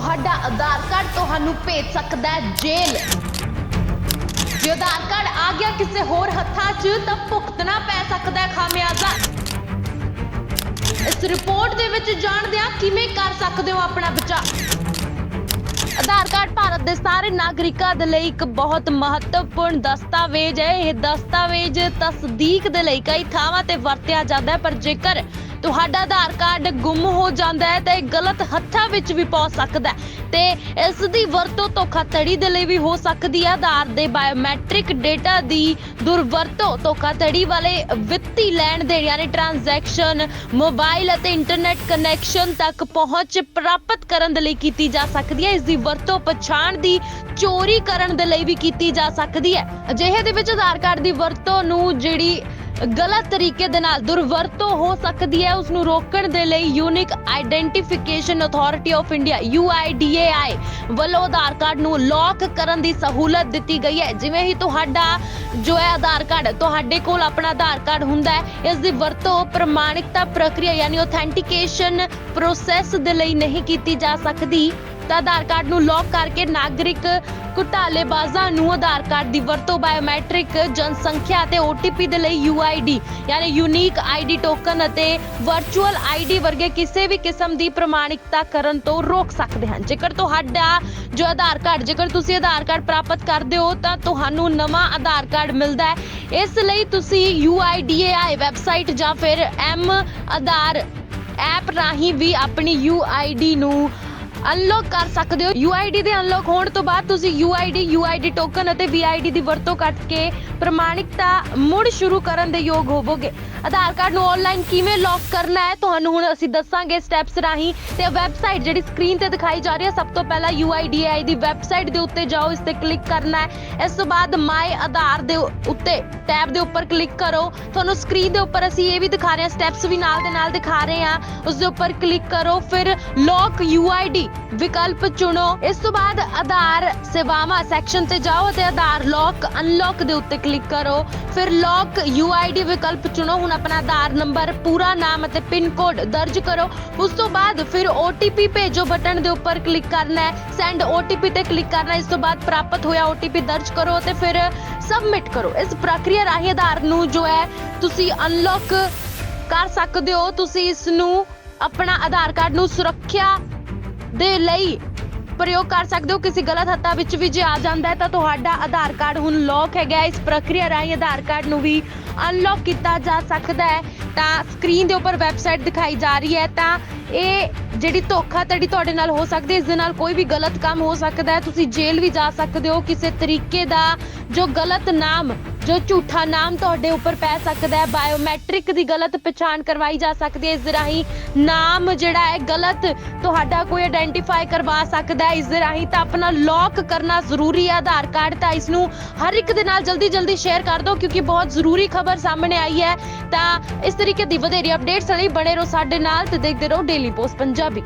ਤੁਹਾਡਾ ਆਧਾਰ ਕਾਰਡ ਤੁਹਾਨੂੰ ਭੇਜ ਸਕਦਾ ਹੈ ਜੇਲ੍ਹ। ਜੇ ਆਧਾਰ ਕਾਰਡ ਆ ਗਿਆ ਕਿਸੇ ਹੋਰ ਹੱਥਾਂ 'ਚ, ਤਾਂ ਭੁਗਤਣਾ ਪੈ ਸਕਦਾ ਹੈ ਖਾਮਿਆਜ਼ਾ। ਇਸ ਰਿਪੋਰਟ ਦੇ ਵਿੱਚ ਜਾਣਦੇ ਹਾਂ ਕਿਵੇਂ ਕਰ ਸਕਦੇ ਹੋ ਆਪਣਾ ਬਚਾਅ? ਆਧਾਰ ਕਾਰਡ ਭਾਰਤ ਦੇ ਸਾਰੇ ਨਾਗਰਿਕਾਂ ਦੇ ਲਈ ਇੱਕ ਬਹੁਤ ਮਹੱਤਵਪੂਰਨ ਦਸਤਾਵੇਜ਼ ਹੈ। ਇਹ ਦਸਤਾਵੇਜ਼ ਤਸਦੀਕ ਦੇ ਲਈ ਕਈ ਥਾਵਾਂ ਤੇ ਵਰਤਿਆ ਜਾਂਦਾ ਹੈ, ਪਰ ਜੇਕਰ ਤੁਹਾਡਾ ਆਧਾਰ ਕਾਰਡ ਗੁੰਮ ਹੋ ਜਾਂਦਾ ਹੈ ਤਾਂ ਇਹ ਗਲਤ ਹੱਥਾਂ ਵਿੱਚ ਵੀ ਪਹੁੰਚ ਸਕਦਾ ਹੈ। ਤੇ ਇਸ ਦੀ ਵਰਤੋਂ ਧੋਖਾਧੜੀ ਦੇ ਲਈ ਵੀ ਹੋ ਸਕਦੀ ਹੈ। ਆਧਾਰ ਦੇ ਬਾਇਓਮੈਟ੍ਰਿਕ ਡੇਟਾ ਦੀ ਦੁਰਵਰਤੋਂ ਧੋਖਾਧੜੀ ਵਾਲੇ ਵਿੱਤੀ ਲੈਣ ਦੇਣ ਯਾਨੀ ਟ੍ਰਾਂਜੈਕਸ਼ਨ ਮੋਬਾਈਲ ਅਤੇ ਇੰਟਰਨੈਟ ਕਨੈਕਸ਼ਨ ਤੱਕ ਪਹੁੰਚ ਪ੍ਰਾਪਤ ਕਰਨ ਦੇ ਲਈ ਕੀਤੀ ਜਾ ਸਕਦੀ ਹੈ। ਇਸ ਦੀ ਵਰਤੋਂ ਪਛਾਣ ਦੀ ਚੋਰੀ ਕਰਨ ਦੇ ਲਈ ਵੀ ਕੀਤੀ ਜਾ ਸਕਦੀ ਹੈ। ਅਜਿਹੇ ਦੇ ਵਿੱਚ ਆਧਾਰ ਕਾਰਡ ਦੀ ਵਰਤੋਂ ਨੂੰ ਜਿਹੜੀ ਗਲਤ ਤਰੀਕੇ ਦੇ ਨਾਲ ਦੁਰਵਰਤੋਂ ਹੋ ਸਕਦੀ ਹੈ ਉਸ ਨੂੰ ਰੋਕਣ ਦੇ ਲਈ unique identification authority of India UIDAI ਵੱਲੋਂ ਆਧਾਰ ਕਾਰਡ ਨੂੰ ਲੌਕ ਕਰਨ ਦੀ ਸਹੂਲਤ ਦਿੱਤੀ ਗਈ ਹੈ। ਜਿਵੇਂ ਹੀ ਤੁਹਾਡਾ ਜੋ ਹੈ ਆਧਾਰ ਕਾਰਡ, ਤੁਹਾਡੇ ਕੋਲ ਆਪਣਾ ਆਧਾਰ ਕਾਰਡ ਹੁੰਦਾ ਹੈ, ਇਸ ਦੀ ਵਰਤੋਂ ਪ੍ਰਮਾਣਿਕਤਾ ਪ੍ਰਕਿਰਿਆ ਯਾਨੀ ਆਥੈਂਟੀਕੇਸ਼ਨ ਪ੍ਰੋਸੈਸ ਦੇ ਲਈ ਨਹੀਂ ਕੀਤੀ ਜਾ ਸਕਦੀ। ਤਾਂ ਆਧਾਰ ਕਾਰਡ ਨੂੰ ਲੌਕ ਕਰਕੇ ਨਾਗਰਿਕ ਘੁਟਾਲੇਬਾਜ਼ਾਂ ਨੂੰ ਆਧਾਰ ਕਾਰਡ ਦੀ ਵਰਤੋਂ ਬਾਇਓਮੈਟ੍ਰਿਕ ਜਨਸੰਖਿਆ ਅਤੇ OTP ਦੇ ਲਈ UID ਯਾਨੀ ਯੂਨੀਕ ID ਟੋਕਨ ਅਤੇ ਵਰਚੁਅਲ ID ਵਰਗੇ ਕਿਸੇ ਵੀ ਕਿਸਮ ਦੀ ਪ੍ਰਮਾਣਿਕਤਾ ਕਰਨ ਤੋਂ ਰੋਕ ਸਕਦੇ ਹਨ। ਜੇਕਰ ਤੁਹਾਡਾ ਜੋ ਆਧਾਰ ਕਾਰਡ, ਜੇਕਰ ਤੁਸੀਂ ਆਧਾਰ ਕਾਰਡ ਪ੍ਰਾਪਤ ਕਰਦੇ ਹੋ, ਤਾਂ ਤੁਹਾਨੂੰ ਨਵਾਂ ਆਧਾਰ ਕਾਰਡ ਮਿਲਦਾ ਹੈ। ਇਸ ਲਈ ਤੁਸੀਂ UIDAI ਵੈਬਸਾਈਟ ਜਾਂ ਫਿਰ M ਆਧਾਰ ਐਪ ਰਾਹੀਂ ਵੀ ਆਪਣੀ UID ਨੂੰ ਅਨਲੌਕ ਕਰ ਸਕਦੇ ਹੋ। UID ਦੇ ਅਨਲੌਕ ਹੋਣ ਤੋਂ ਬਾਅਦ ਤੁਸੀਂ UID UID ਟੋਕਨ ਅਤੇ VID ਦੀ ਵਰਤੋਂ ਕਰਕੇ ਪ੍ਰਮਾਣਿਕਤਾ ਮੁੜ ਸ਼ੁਰੂ ਕਰਨ ਦੇ ਯੋਗ ਹੋਵੋਗੇ। ਆਧਾਰ ਕਾਰਡ ਨੂੰ ਆਨਲਾਈਨ ਕਿਵੇਂ ਲੌਕ ਕਰਨਾ ਹੈ, ਤੁਹਾਨੂੰ ਹੁਣ ਅਸੀਂ ਦੱਸਾਂਗੇ ਸਟੈਪਸ ਰਾਹੀਂ। ਤੇ ਵੈਬਸਾਈਟ ਜਿਹੜੀ ਸਕਰੀਨ ਤੇ ਦਿਖਾਈ ਜਾ ਰਹੀ ਹੈ, ਸਭ ਤੋਂ ਪਹਿਲਾਂ UIDAI ਦੀ ਵੈਬਸਾਈਟ ਦੇ ਉੱਤੇ ਜਾਓ, ਇਸ ਤੇ ਕਲਿੱਕ ਕਰਨਾ ਹੈ। ਇਸ ਤੋਂ ਬਾਅਦ ਮਾਈ ਆਧਾਰ ਦੇ ਉੱਤੇ ਟੈਬ ਦੇ ਉੱਪਰ ਕਲਿੱਕ ਕਰੋ। ਤੁਹਾਨੂੰ ਸਕਰੀਨ ਦੇ ਉੱਪਰ ਅਸੀਂ ਇਹ ਵੀ ਦਿਖਾ ਰਹੇ ਹਾਂ ਸਟੈਪਸ ਵੀ ਨਾਲ ਦੇ ਨਾਲ ਦਿਖਾ ਰਹੇ ਹਾਂ। ਉਸ ਦੇ ਉੱਪਰ ਕਲਿੱਕ ਕਰੋ, ਫਿਰ ਲੌਕ UID ਵਿਕਲਪ ਚੁਣੋ। ਇਸ ਤੋਂ ਬਾਅਦ ਆਧਾਰ ਸੇਵਾਵਾਂ ਸੈਕਸ਼ਨ ਤੇ ਜਾਓ ਅਤੇ ਆਧਾਰ ਲੌਕ ਅਨਲੌਕ ਦੇ ਉੱਤੇ ਕਲਿੱਕ ਕਰੋ। ਫਿਰ ਲੌਕ UID ਵਿਕਲਪ ਚੁਣੋ। ਹੁਣ ਆਪਣਾ ਆਧਾਰ ਨੰਬਰ ਪੂਰਾ ਨਾਮ ਅਤੇ ਪਿਨ ਕੋਡ ਦਰਜ ਕਰੋ। ਉਸ ਤੋਂ ਬਾਅਦ ਫਿਰ OTP ਭੇਜੋ ਬਟਨ ਦੇ ਉੱਪਰ ਕਲਿੱਕ ਕਰਨਾ ਹੈ। ਸੈਂਡ OTP ਤੇ ਕਲਿੱਕ ਕਰਨਾ ਇਸ ਤੋਂ ਬਾਅਦ ਪ੍ਰਾਪਤ ਹੋਇਆ OTP ਦਰਜ ਕਰੋ ਅਤੇ ਫਿਰ ਸਬਮਿਟ ਕਰੋ। ਇਸ ਪ੍ਰਕਿਰਿਆ ਰਾਹੀਂ ਆਧਾਰ ਨੂੰ ਜੋ ਹੈ, ਤੁਸੀਂ ਅਨਲੌਕ ਕਰ ਸਕਦੇ ਹੋ। ਤੁਸੀਂ ਇਸ ਨੂੰ ਆਪਣਾ ਆਧਾਰ ਕਾਰਡ ਨੂੰ ਸੁਰੱਖਿਆ ਦੇ ਲਈ ਪ੍ਰਯੋਗ ਕਰ ਸਕਦੇ ਹੋ। ਕਿਸੇ ਗਲਤ ਹੱਥਾਂ ਵਿੱਚ ਵੀ ਜੇ ਆ ਜਾਂਦਾ ਹੈ ਤਾਂ ਤੁਹਾਡਾ ਆਧਾਰ ਕਾਰਡ ਹੁਣ ਲੌਕ ਹੈਗਾ ਇਸ ਪ੍ਰਕਿਰਿਆ ਰਾਹੀਂ ਆਧਾਰ ਕਾਰਡ ਨੂੰ ਵੀ ਅਨਲੌਕ ਕੀਤਾ ਜਾ ਸਕਦਾ ਹੈ। ਤਾਂ ਸਕਰੀਨ ਦੇ ਉੱਪਰ ਵੈਬਸਾਈਟ ਦਿਖਾਈ ਜਾ ਰਹੀ ਹੈ। ਤਾਂ ਇਹ ਜਿਹੜੀ ਧੋਖਾਧੜੀ ਤੁਹਾਡੇ ਨਾਲ ਹੋ ਸਕਦੀ ਹੈ। ਇਸ ਦੇ ਨਾਲ ਕੋਈ ਵੀ ਗਲਤ ਕੰਮ ਹੋ ਸਕਦਾ ਹੈ। ਤੁਸੀਂ ਜੇਲ੍ਹ ਵੀ ਜਾ ਸਕਦੇ ਹੋ। ਕਿਸੇ ਤਰੀਕੇ ਦਾ ਜੋ ਗਲਤ ਨਾਮ ਜੋ ਝੂਠਾ ਨਾਮ ਤੁਹਾਡੇ ਉੱਪਰ ਪੈ ਸਕਦਾ ਹੈ ਬਾਇਓਮੈਟ੍ਰਿਕ ਦੀ ਗਲਤ ਪਛਾਣ ਕਰਵਾਈ ਜਾ ਸਕਦੀ ਹੈ, ਇਸ ਦੇ ਰਾਹੀਂ ਨਾਮ ਜਿਹੜਾ ਹੈ ਗਲਤ ਤੁਹਾਡਾ ਕੋਈ ਆਇਡੈਂਟੀਫਾਈ ਕਰਵਾ ਸਕਦਾ ਹੈ, ਇਸ ਦੇ ਰਾਹੀਂ ਤਾਂ ਆਪਣਾ ਲੌਕ ਕਰਨਾ ਜ਼ਰੂਰੀ ਹੈ, ਆਧਾਰ ਕਾਰਡ ਤਾਂ ਇਸ ਨੂੰ ਹਰ ਇੱਕ ਦੇ ਨਾਲ ਜਲਦੀ ਜਲਦੀ ਸ਼ੇਅਰ ਕਰ ਦਿਓ, ਕਿਉਂਕਿ ਬਹੁਤ ਜ਼ਰੂਰੀ ਖਬਰ ਸਾਹਮਣੇ ਆਈ ਹੈ। ਤਾਂ ਇਸ ਤਰੀਕੇ ਦੀ ਵਧੇਰੀ ਅਪਡੇਟਸ ਲਈ ਬਣੇ ਰਹੋ ਸਾਡੇ ਨਾਲ ਤੇ ਦੇਖਦੇ ਰਹੋ ਡੇਲੀ ਪੋਸਟ ਪੰਜਾਬੀ।